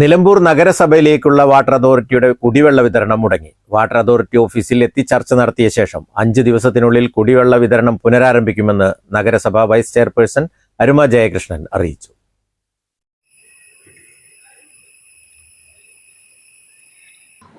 Nilambur നഗരസഭയിലേക്കുള്ള water അതോറിറ്റിയുടെ കുടിവെള്ള വിതരണം മുടങ്ങി. വാട്ടർ അതോറിറ്റി ഓഫീസിൽ എത്തി ചർച്ച നടത്തിയ ശേഷം അഞ്ച് ദിവസത്തിനുള്ളിൽ കുടിവെള്ള വിതരണം പുനരാരംഭിക്കുമെന്ന് നഗരസഭ വൈസ് ചെയർപേഴ്സൺ അരുമ ജയകൃഷ്ണൻ അറിയിച്ചു.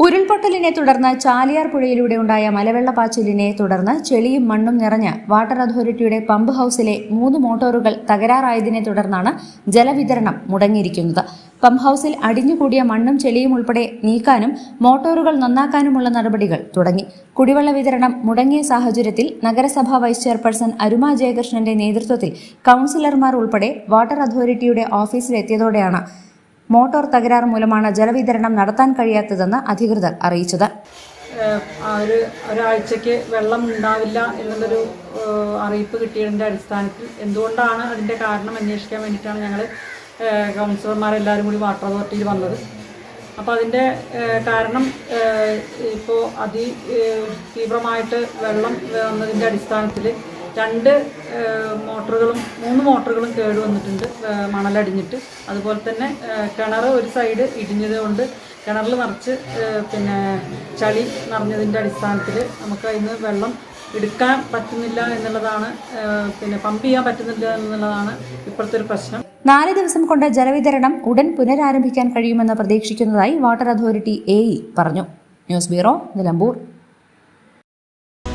ഉരുൾപൊട്ടലിനെ തുടർന്ന് ചാലിയാർ പുഴയിലൂടെ ഉണ്ടായ മലവെള്ളപ്പാച്ചിലിനെ തുടർന്ന് ചെളിയും മണ്ണും നിറഞ്ഞ് വാട്ടർ അതോറിറ്റിയുടെ പമ്പ് ഹൗസിലെ മൂന്ന് മോട്ടോറുകൾ തകരാറായതിനെ തുടർന്നാണ് ജലവിതരണം മുടങ്ങിയിരിക്കുന്നത്. പമ്പ് ഹൗസിൽ അടിഞ്ഞുകൂടിയ മണ്ണും ചെളിയും ഉൾപ്പെടെ നീക്കാനും മോട്ടോറുകൾ നന്നാക്കാനുമുള്ള നടപടികൾ തുടങ്ങി. കുടിവെള്ള വിതരണം മുടങ്ങിയ സാഹചര്യത്തിൽ നഗരസഭാ വൈസ് ചെയർപേഴ്സൺ അരുമ ജയകൃഷ്ണന്റെ നേതൃത്വത്തിൽ കൗൺസിലർമാർ ഉൾപ്പെടെ വാട്ടർ അതോറിറ്റിയുടെ ഓഫീസിലെത്തിയതോടെയാണ് മോട്ടോർ തകരാർ മൂലമാണ് ജലവിതരണം നടത്താൻ കഴിയാത്തതെന്ന് അധികൃതർ അറിയിച്ചത്. ഒരു ഒരാഴ്ചയ്ക്ക് വെള്ളം ഉണ്ടാവില്ല എന്നുള്ളൊരു അറിയിപ്പ് കിട്ടിയതിന്റെ അടിസ്ഥാനത്തിൽ എന്തുകൊണ്ടാണ് അതിന്റെ കാരണം അന്വേഷിക്കാൻ വേണ്ടിയിട്ടാണ് ഞങ്ങൾ കൗൺസിലർമാർ എല്ലാവരും കൂടി വാട്ടർ അതോറിറ്റിയിൽ വന്നത്. അപ്പോൾ അതിന്റെ കാരണം ഇപ്പോൾ അതി തീവ്രമായിട്ട് വെള്ളം വന്നതിന്റെ അടിസ്ഥാനത്തിൽ രണ്ട് മോട്ടറുകളും മൂന്ന് മോട്ടറുകളും കേട് വന്നിട്ടുണ്ട് മണലടിഞ്ഞിട്ട്. അതുപോലെ തന്നെ കിണർ ഒരു സൈഡ് ഇടിഞ്ഞത് കൊണ്ട് കിണറിൽ നിറച്ച് പിന്നെ ചളി നിറഞ്ഞതിന്റെ അടിസ്ഥാനത്തിൽ നമുക്ക് അതിന് വെള്ളം എടുക്കാൻ പറ്റുന്നില്ല എന്നുള്ളതാണ് പിന്നെ പമ്പ് ചെയ്യാൻ പറ്റുന്നില്ല എന്നുള്ളതാണ് ഇപ്പോഴത്തെ ഒരു പ്രശ്നം. നാല് ദിവസം കൊണ്ട് ജലവിതരണം ഉടൻ പുനരാരംഭിക്കാൻ കഴിയുമെന്ന് പ്രതീക്ഷിക്കുന്നതായി വാട്ടർ അതോറിറ്റി എ പറഞ്ഞു. News bureau Nilambur.